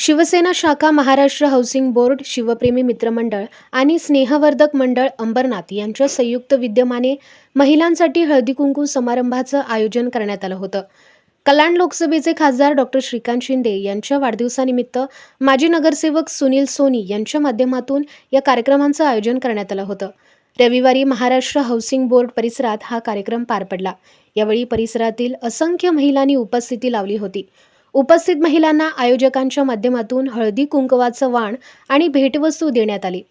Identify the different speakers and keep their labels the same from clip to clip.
Speaker 1: शिवसेना शाखा Maharashtra housing board शिवप्रेमी मित्रमंडळ आणि स्नेहवर्धक मंडळ अंबरनाथ यांच्या संयुक्त विद्यमाने महिलांसाठी हळदीकुंकू समारंभाचं आयोजन करण्यात आलं होतं. कल्याण लोकसभेचे खासदार डॉक्टर श्रीकांत शिंदे यांच्या वाढदिवसानिमित्त माजी नगरसेवक सुनील सोनी यांच्या माध्यमातून या कार्यक्रमांचं आयोजन करण्यात आलं होतं. रविवारी महाराष्ट्र हाऊसिंग बोर्ड परिसरात हा कार्यक्रम पार पडला. यावेळी परिसरातील असंख्य महिलांनी उपस्थिती लावली होती. उपस्थित महिलांना आयोजकांच्या माध्यमातून हळदी कुंकवाचं वाण आणि भेटवस्तू देण्यात आली.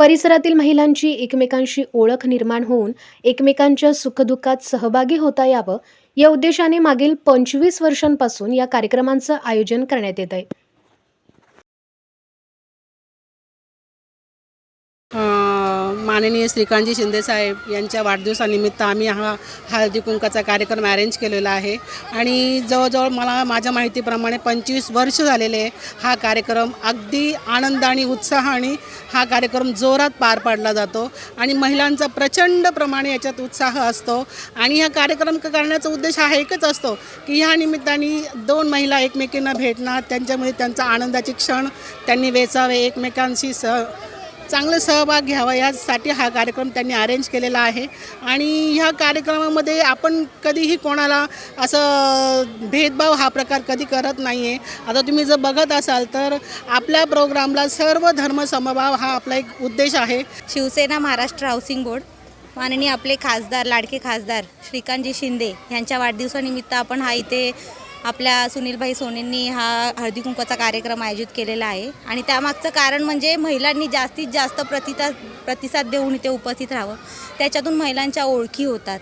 Speaker 1: परिसरातील महिलांची एकमेकांशी ओळख निर्माण होऊन एकमेकांच्या सुखदुःखात सहभागी होता यावं या उद्देशाने मागील पंचवीस वर्षांपासून या कार्यक्रमांचं आयोजन करण्यात येत आहे
Speaker 2: माननीय श्रीकांतजी शिंदेसाहेब यांच्या वाढदिवसानिमित्त आम्ही हा हळदी कुंकाचा कार्यक्रम अरेंज केलेला आहे. आणि जवळजवळ मला माझ्या माहितीप्रमाणे पंचवीस वर्ष झालेले आहे हा कार्यक्रम अगदी आनंद आणि उत्साहाने हा कार्यक्रम जोरात पार पाडला जातो. आणि महिलांचा प्रचंड प्रमाणे याच्यात उत्साह असतो. आणि हा कार्यक्रम क- करण्याचा उद्देश हा एकच असतो की ह्या निमित्ताने दोन महिला एकमेकींना भेटणार त्यांच्यामुळे त्यांचा आनंदाचे क्षण त्यांनी वेचावे एकमेकांशी सह चांगलं सहभाग घ्यावा. यासाठी हा कार्यक्रम त्यांनी अरेंज केलेला आहे. आणि ह्या कार्यक्रमामध्ये आपण कधीही कोणाला असं भेदभाव हा प्रकार कधी करत नाही आहे आता तुम्ही जर बघत असाल तर आपल्या प्रोग्रामला सर्व धर्म समभाव हा आपला एक उद्देश आहे.
Speaker 3: शिवसेना महाराष्ट्र हाऊसिंग बोर्ड माननीय आपले खासदार लाडके खासदार श्रीकांतजी शिंदे यांच्या वाढदिवसानिमित्त आपण हा इथे आपल्या सुनीलभाई सोनेंनी हा हळदी कुंकवाचा कार्यक्रम आयोजित केलेला आहे. आणि त्यामागचं कारण म्हणजे महिलांनी जास्तीत जास्त प्रतिता प्रतिसाद देऊन इथे उपस्थित राहावं. त्याच्यातून महिलांच्या ओळखी होतात.